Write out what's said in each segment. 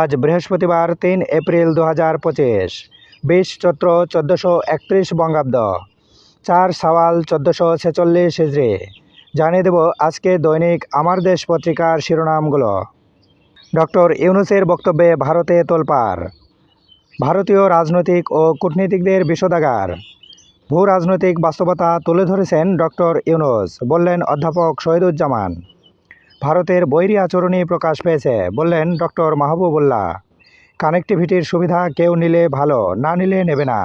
আজ বৃহস্পতিবার তিন এপ্রিল দু হাজার পঁচিশ। বিশ চৈত্র চোদ্দোশো একত্রিশ বঙ্গাব্দ। চার সাওয়াল চোদ্দোশো ছেচল্লিশ হিজড়ি জানিয়ে দেব আজকে দৈনিক আমার দেশ পত্রিকার শিরোনামগুলো। ডক্টর ইউনুসের বক্তব্যে ভারতে তোলপার ভারতীয় রাজনৈতিক ও কূটনীতিকদের বিষোদাগার। ভূ রাজনৈতিক বাস্তবতা তুলে ধরেছেন ডক্টর ইউনুস, বললেন অধ্যাপক শহীদুজ্জামান। ভারতের বৈরী আচরণই প্রকাশ পেয়েছে, বললেন ডক্টর মাহবুবুল্লাহ। কানেক্টিভিটির সুবিধা কেউ নিলে ভালো, না নিলে নেবে না,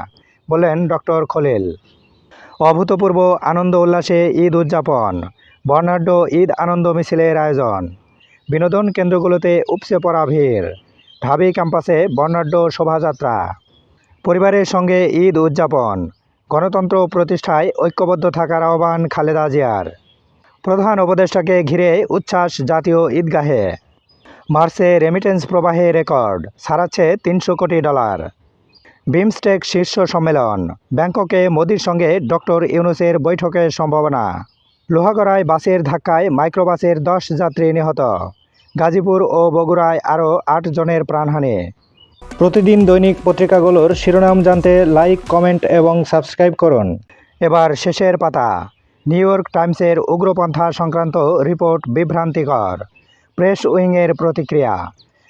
বললেন ডক্টর খলিল। অভূতপূর্ব আনন্দ উল্লাসে ঈদ উদযাপন, বর্ণাঢ্য ঈদ আনন্দ মিছিলের আয়োজন। বিনোদন কেন্দ্রগুলোতে উপচে পড়া ভিড়, ঢাবি ক্যাম্পাসে বর্ণাঢ্য শোভাযাত্রা। পরিবারের সঙ্গে ঈদ উদযাপন, গণতন্ত্র প্রতিষ্ঠায় ঐক্যবদ্ধ থাকার আহ্বান খালেদা জিয়ার। প্রধান উপদেষ্টাকে ঘিরে উচ্ছ্বাস জাতীয় ঈদগাহে। মার্চে রেমিটেন্স প্রবাহে রেকর্ড, সারাচ্ছে তিনশো কোটি ডলার। বিমস্টেক শীর্ষ সম্মেলন, ব্যাংককে মোদির সঙ্গে ডক্টর ইউনুসের বৈঠকের সম্ভাবনা। লোহাগড়ায় বাসের ধাক্কায় মাইক্রোবাসের দশ যাত্রী নিহত। গাজীপুর ও বগুড়ায় আরও আট জনের প্রাণহানি। প্রতিদিন দৈনিক পত্রিকাগুলোর শিরোনাম জানতে লাইক কমেন্ট এবং সাবস্ক্রাইব করুন। এবার শেষের পাতা। নিউ ইয়র্ক টাইমসের উগ্রপন্থা সংক্রান্ত রিপোর্ট বিভ্রান্তিকর। প্রেস উইংয়ের প্রতিক্রিয়া,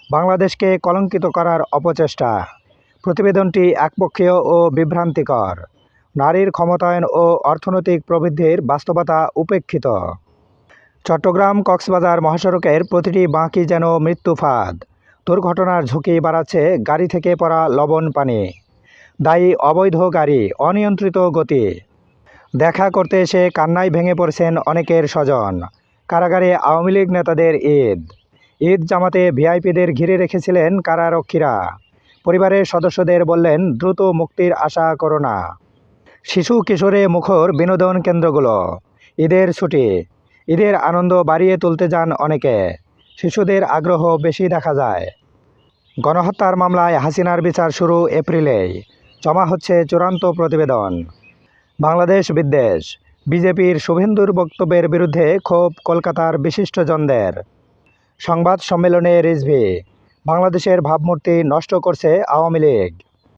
বাংলাদেশকে কলঙ্কিত করার অপচেষ্টা, প্রতিবেদনটি একপক্ষীয় ও বিভ্রান্তিকর, নারীর ক্ষমতায়ন ও অর্থনৈতিক প্রবৃদ্ধির বাস্তবতা উপেক্ষিত। চট্টগ্রাম কক্সবাজার মহাসড়কের প্রতিটি বাঁকি যেন মৃত্যু ফাঁদ, দুর্ঘটনার ঝুঁকি বাড়াচ্ছে গাড়ি থেকে পড়া লবণ পানি, দায়ী অবৈধ গাড়ি, অনিয়ন্ত্রিত গতি। দেখা করতে এসে কান্নায় ভেঙে পড়ছেন অনেকের স্বজন। কারাগারে আওয়ামী লীগ নেতাদের ঈদ। ঈদ জামাতে ভিআইপিদের ঘিরে রেখেছিলেন কারারক্ষীরা। পরিবারের সদস্যদের বললেন, দ্রুত মুক্তির আশা করো না। শিশু কিশোরে মুখর বিনোদন কেন্দ্রগুলো। ঈদের ছুটি। ঈদের আনন্দ বাড়িয়ে তুলতে যান অনেকে। শিশুদের আগ্রহ বেশি দেখা যায়। গণহত্যার মামলায় হাসিনার বিচার শুরু এপ্রিলেই। জমা হচ্ছে চূড়ান্ত প্রতিবেদন। বাংলাদেশ বিদ্বেষ। বিজেপির শুভেন্দুর বক্তব্যের বিরুদ্ধে ক্ষোভ কলকাতার বিশিষ্টজনদের। সংবাদ সম্মেলনে রিজভি। বাংলাদেশের ভাবমূর্তি নষ্ট করছে আওয়ামী লীগ।